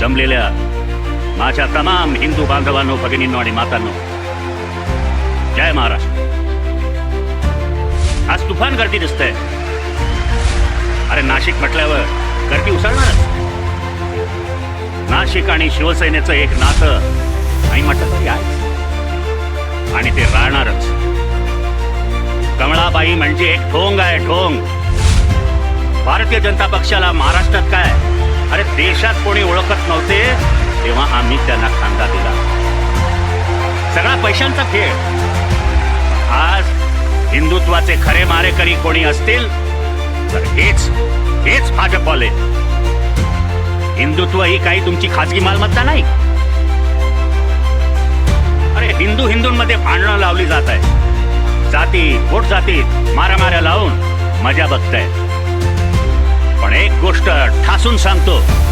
जमलेल्या माझ्या तमाम हिंदू बांधवांनो भगिनींनो आणि मातांनो जय महाराष्ट्र. आज तुफान गर्दी दिसतंय. अरे नाशिक म्हटल्यावर गर्दी उसळणारच. नाशिक आणि शिवसेनेचं एक नातं नाही म्हटलं तरी आहे. आणि ते राहणारच. कमळाबाई म्हणजे एक ठोंग आहे ठोंग. भारतीय जनता पक्षाला महाराष्ट्रात काय? अरे देशात कोणी ओळखत नव्हते तेव्हा आम्ही त्यांना खांदा दिला. सगळा पैशांचा खेळ. आज हिंदुत्वाचे खरे मारेकरी कोणी असतील तर हेच हेच भाजपवाले. हिंदुत्व ही काही तुमची खाजगी मालमत्ता नाही. अरे हिंदू हिंदूंमध्ये भांडणं लावली जात आहे जाती पोट जातीत मारामाऱ्या लावून मजा बघतायत. एक गोष्ट ठासून सांगतो.